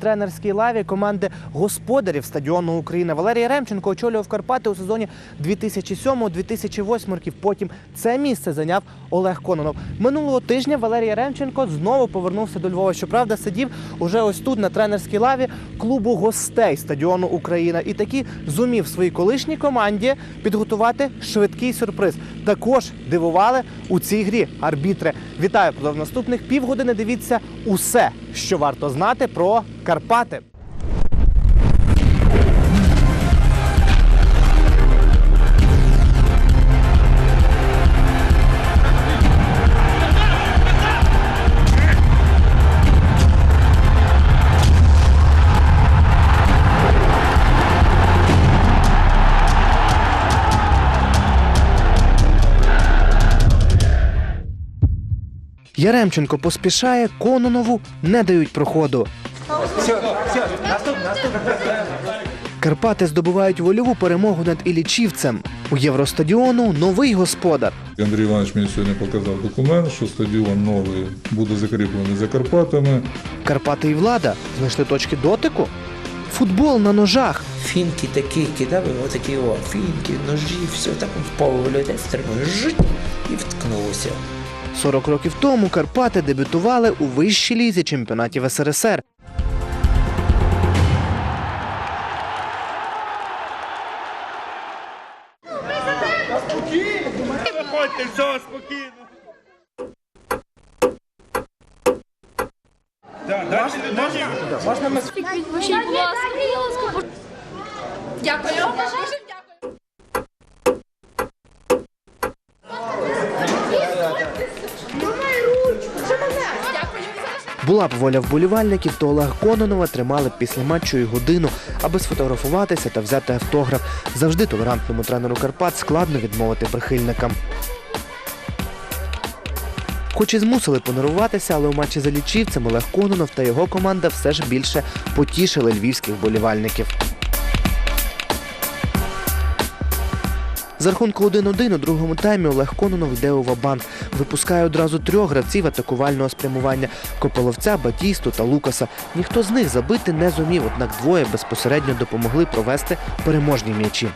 тренерській лаві команди господарів стадіону України. Валерій Ремченко очолював Карпати у сезоні 2007-2008 років. Потім це місце зайняв Олег Кононов. Минулого тижня Валерій Ремченко знову повернувся до Львова. Щоправда, сидів уже ось тут на тренерській лаві клубу гостей стадіону Україна і таки зумів своїй колишній команді підготувати швидкий сюрприз. Також дивували у цій грі арбітри. Вітаю в наступних півгодини. Дивіться усе, що варто знати про Карпати. Яремченко поспішає, Кононову не дають проходу. Карпати здобувають вольову перемогу над Ілічівцем. У Євростадіону новий господар. Андрій Іванович мені сьогодні показав документ, що стадіон новий буде закріплений за Карпатами. Карпати і влада знайшли точки дотику. Футбол на ножах. Фінки такі кидав, і отакі о, фінки, ножі, все, так впав людей, стримує, жить і вткнувся. 40 років тому Карпати дебютували у вищій лізі чемпіонатів СРСР. Відпишіть, будь ласка. Дякую. Була б воля вболівальників, то Олега Кононова тримали б після матчу і годину, аби сфотографуватися та взяти автограф. Завжди толерантному тренеру Карпат складно відмовити прихильникам. Хоч і змусили понервуватися, але у матчі за лічівцем Олег Кононов та його команда все ж більше потішили львівських вболівальників. За рахунку 1-1 у другому таймі Олег Кононов йде у Вабанк. Випускає одразу трьох гравців атакувального спрямування Кополовця, Батісту та Лукаса. Ніхто з них забити не зумів, однак двоє безпосередньо допомогли провести переможні м'ячі.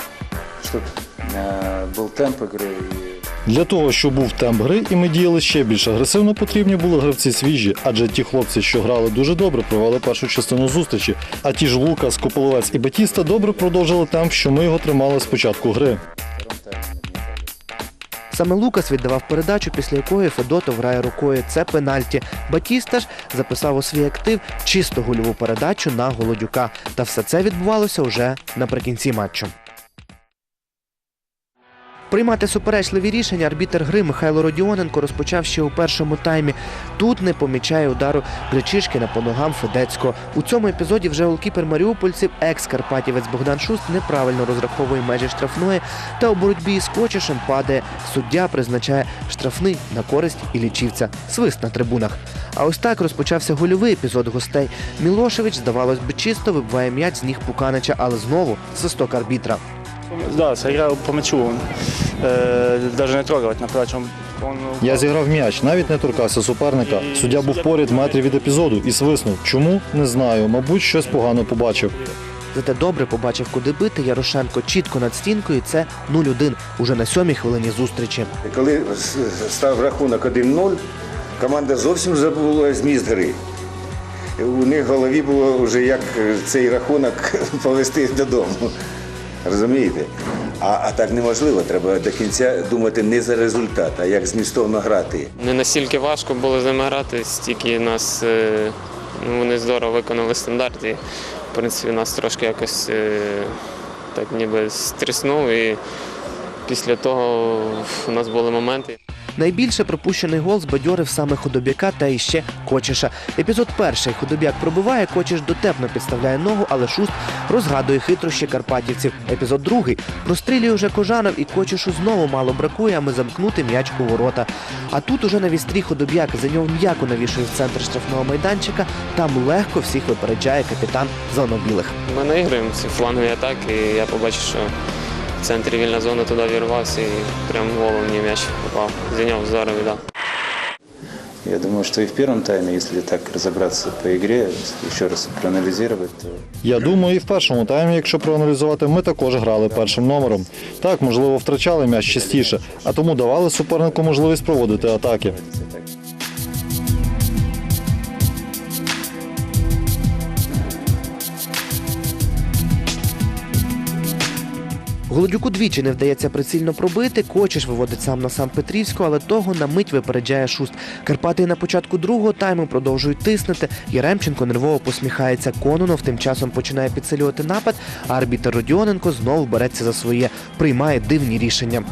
чтобы э, был темп игры и для того, щоб був темп гри і ми діяли ще більш агресивно, потрібні були гравці свіжі, адже ті хлопці, що грали дуже добре, провели першу частину зустрічі. А ті ж Лукас, Кополовець і Батіста добре продовжили темп, що ми його тримали з початку гри. Саме Лукас віддавав передачу, після якої Федотов грає рукою. Це пенальті. Батіста ж записав у свій актив чисто гольову передачу на Голодюка. Та все це відбувалося уже наприкінці матчу. Приймати суперечливі рішення арбітер гри Михайло Родіоненко розпочав ще у першому таймі. Тут не помічає удару Гречишкіна по ногам Федецького. У цьому епізоді вже голкіпер маріупольців, екс-карпатівець Богдан Шуст неправильно розраховує межі штрафної та у боротьбі з Кочешем падає. Суддя призначає штрафний на користь і лічівця. Свист на трибунах. А ось так розпочався гольовий епізод гостей. Мілошевич, здавалось би, чисто вибиває м'яч з ніг Пуканича, але знову свисток арбітра. Да, сыграл по мячу. Э, даже не трогать на прочем. Я зіграв м'яч, навіть не торкався суперника. Суддя був поряд в метрі від епізоду і свиснув. Чому? Не знаю. Мабуть, щось погано побачив. Зате добре побачив, куди бити Ярошенко чітко над стінкою. Це 0-1 уже на сьомій хвилині зустрічі. Коли став рахунок 1-0, команда зовсім забула зміст гри. У них в голові було вже як цей рахунок повести додому. Розумієте? А, а так неможливо. Треба до кінця думати не за результат, а як змістовно грати. Не настільки важко було з ними грати, стільки нас е, ну, вони здорово виконали стандарт і в принципі нас трошки якось е, так ніби стріснув. І після того у нас були моменти. Найбільше пропущений гол збадьорив саме худобяка та іще Кочеша. Епізод перший худобяк пробиває, Кочеш дотепно підставляє ногу, але шуст розгадує хитрощі карпатівців. Епізод другий прострілює вже Кожанов і Кочешу знову мало бракує, аби замкнути м'яч у ворота. А тут уже на вістрі худобяк за нього м'яко навішує в центр штрафного майданчика. Там легко всіх випереджає капітан зелено-білих. Ми наіграємо ці флангові атаки, і я побачив, що в центрі вільна зона туди вірвався і прямо в голову мені м'яч попав. Зайняв здорово віддав. Я думаю, что и в первом тайме, если так разобраться по игре, еще раз проанализировать, то Я думаю, і в першому таймі, якщо проаналізувати, ми також грали першим номером. Так, можливо, втрачали м'яч частіше, а тому давали супернику можливість проводити атаки. Голодюку двічі не вдається прицільно пробити. Кочеш виводить сам на сам Петрівську, але того на мить випереджає шуст. Карпати на початку другого тайму продовжують тиснути. Яремченко нервово посміхається. Кононов тим часом починає підсилювати напад. Арбітер Родіоненко знову береться за своє, приймає дивні рішення.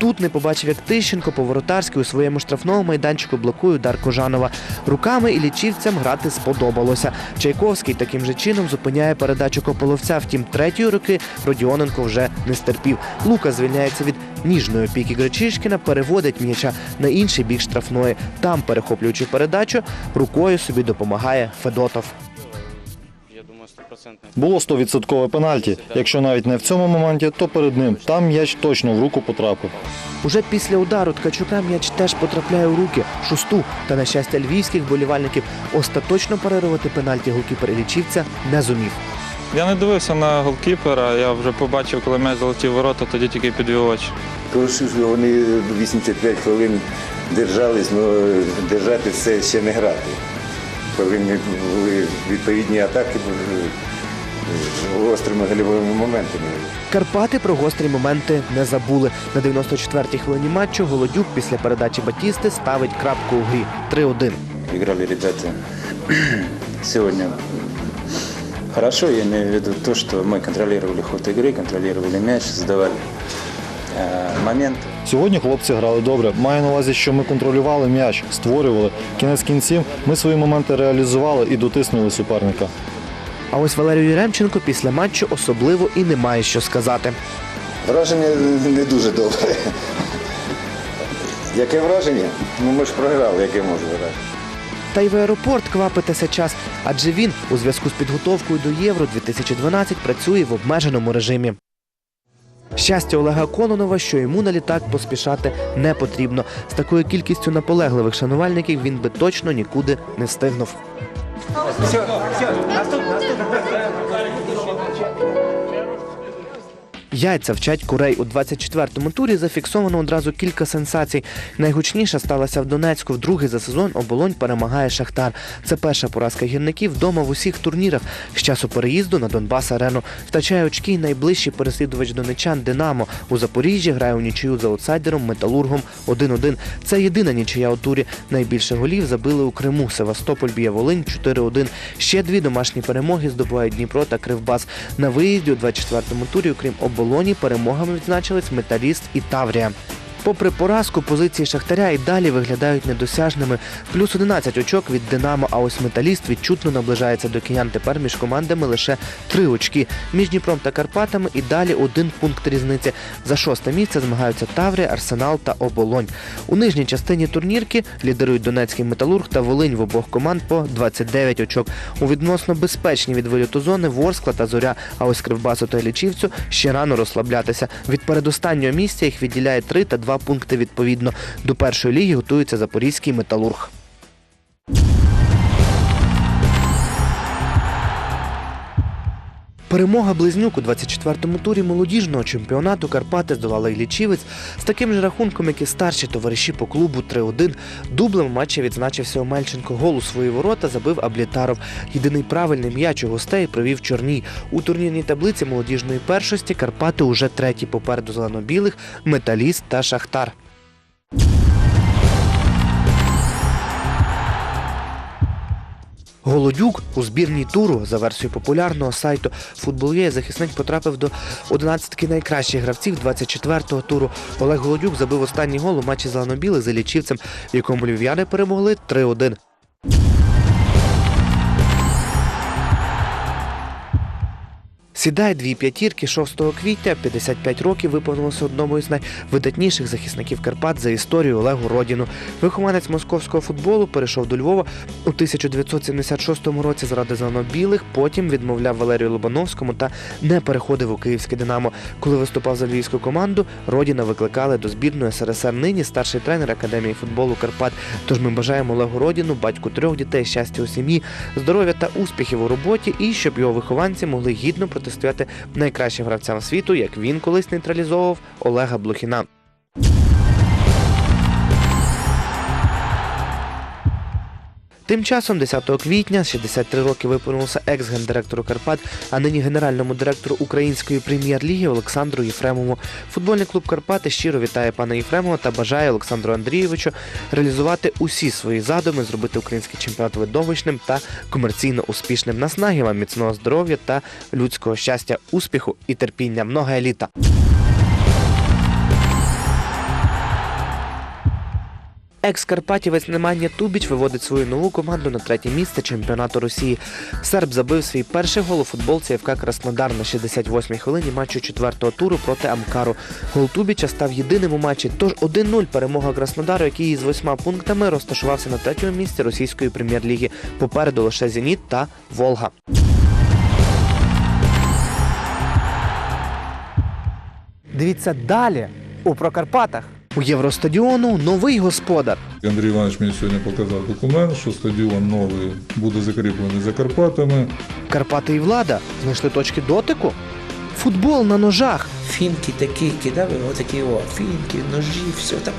Тут не побачив, як Тищенко по-воротарськи у своєму штрафному майданчику блокує удар Кожанова. Руками і лічівцям грати сподобалося. Чайковський таким же чином зупиняє передачу Кополовця. Втім, третьої руки Родіоненко вже не стерпів. Лука звільняється від ніжної опіки Гречишкіна, переводить м'яча на інший бік штрафної. Там, перехоплюючи передачу, рукою собі допомагає Федотов. Було 100% пенальті. Якщо навіть не в цьому моменті, то перед ним. Там м'яч точно в руку потрапив. Уже після удару Ткачука м'яч теж потрапляє у руки шусту. Та на щастя львівських болівальників остаточно перервати пенальті голкіпер лічівця не зумів. Я не дивився на голкіпера, я вже побачив, коли м'яч залетів ворота, тоді тільки підвів очі. Тому вони 85 хвилин держались, але держати це ще не грати. Повинні були відповідні атаки гострими гольовими моментами. Карпати про гострі моменти не забули. На 94-й хвилині матчу Голодюк після передачі Батісти ставить крапку у грі 3-1. играли ребята сегодня хорошо. Я имею в виду то, что мы контролировали ход игры, контролировали мяч, создавали моменты. Сьогодні хлопці грали добре. Маю на увазі, що ми контролювали м'яч, створювали. Кінець кінців ми свої моменти реалізували і дотиснули суперника. А ось Валерію Єремченко після матчу особливо і немає що сказати. Враження не дуже добре. Яке враження? Ну ми ж програли, яке може враження. Та й в аеропорт квапитися час, адже він у зв'язку з підготовкою до Євро 2012 працює в обмеженому режимі. Щастя Олега Кононова, що йому на літак поспішати не потрібно. З такою кількістю наполегливих шанувальників він би точно нікуди не встигнув. Яйця вчать курей у 24-му турі зафіксовано одразу кілька сенсацій. Найгучніша сталася в Донецьку. Вдруге за сезон оболонь перемагає Шахтар. Це перша поразка гірників вдома в усіх турнірах з часу переїзду на Донбас Арену. Втачає очки найближчий переслідувач донечан Динамо. У Запоріжжі грає у нічию з аутсайдером Металургом 1-1. Це єдина нічия у турі. Найбільше голів забили у Криму. Севастополь б'є Волинь 4-1. Ще дві домашні перемоги здобувають Дніпро та Кривбас. На виїзді у 24-му турі, окрім оболоні, перемогами відзначились Металіст і Таврія. Попри поразку, позиції Шахтаря і далі виглядають недосяжними. Плюс 11 очок від Динамо, а ось металіст відчутно наближається до киян. Тепер між командами лише три очки. Між Дніпром та Карпатами і далі один пункт різниці. За шосте місце змагаються Таврія, Арсенал та Оболонь. У нижній частині турнірки лідерують Донецький металург та Волинь в обох команд по 29 очок. У відносно безпечній від виліту зони Ворскла та Зоря. А ось Кривбасу та Лічівцю ще рано розслаблятися. Від передостаннього місця їх відділяє 3 та 2 пункти відповідно. До першої ліги готується запорізький металург. Перемога близнюк у 24-му турі молодіжного чемпіонату Карпати здолали Іллічівець з таким же рахунком, як і старші товариші по клубу 3-1. Дублем в матчі відзначився Омельченко. Гол у свої ворота забив Аблітаров. Єдиний правильний м'яч у гостей провів Чорній. У турнірній таблиці молодіжної першості Карпати уже треті попереду зелено-білих, металіст та Шахтар. Голодюк у збірній туру за версією популярного сайту «Футбол.є» захисник потрапив до 11 найкращих гравців 24-го туру. Олег Голодюк забив останній гол у матчі зеленобілих за лічівцем, в якому львів'яни перемогли 3-1. Сідає дві п'ятірки 6 квітня, 55 років виповнилося одному із найвидатніших захисників Карпат за історію Олегу Родіну. Вихованець московського футболу перейшов до Львова у 1976 році заради зелено-білих, потім відмовляв Валерію Лобановському та не переходив у київське Динамо. Коли виступав за львівську команду, Родіна викликали до збірної СРСР. Нині старший тренер Академії футболу Карпат. Тож ми бажаємо Олегу Родіну, батьку трьох дітей, щастя у сім'ї, здоров'я та успіхів у роботі, і щоб його вихованці могли гідно протистояти найкращим гравцям світу, як він колись нейтралізовував Олега Блохіна. Тим часом, 10 квітня, 63 роки виповнився екс-гендиректору Карпат, а нині генеральному директору Української прем'єр-ліги Олександру Єфремову. Футбольний клуб Карпати щиро вітає пана Єфремова та бажає Олександру Андрійовичу реалізувати усі свої задуми, зробити український чемпіонат видовищним та комерційно успішним. Наснаги вам міцного здоров'я та людського щастя, успіху і терпіння. Много еліта. Екс-карпатівець Немanja Тубіч виводить свою нову команду на третє місце чемпіонату Росії. Серб забив свій перший гол у футболці ФК Краснодар на 68-й хвилині матчу четвертого туру проти Амкару. Гол Тубіча став єдиним у матчі. Тож 1-0 перемога Краснодару, який із восьма пунктами розташувався на третьому місці російської прем'єр-ліги. Попереду лише Зеніт та Волга. Дивіться далі у Прокарпатах. У Євростадіону новий господар. Андрій Іванович мені сьогодні показав документ, що стадіон новий буде закріплений за Карпатами. Карпати і влада знайшли точки дотику. Футбол на ножах. Фінки такі кидав, отакі о, фінки, ножі, все так.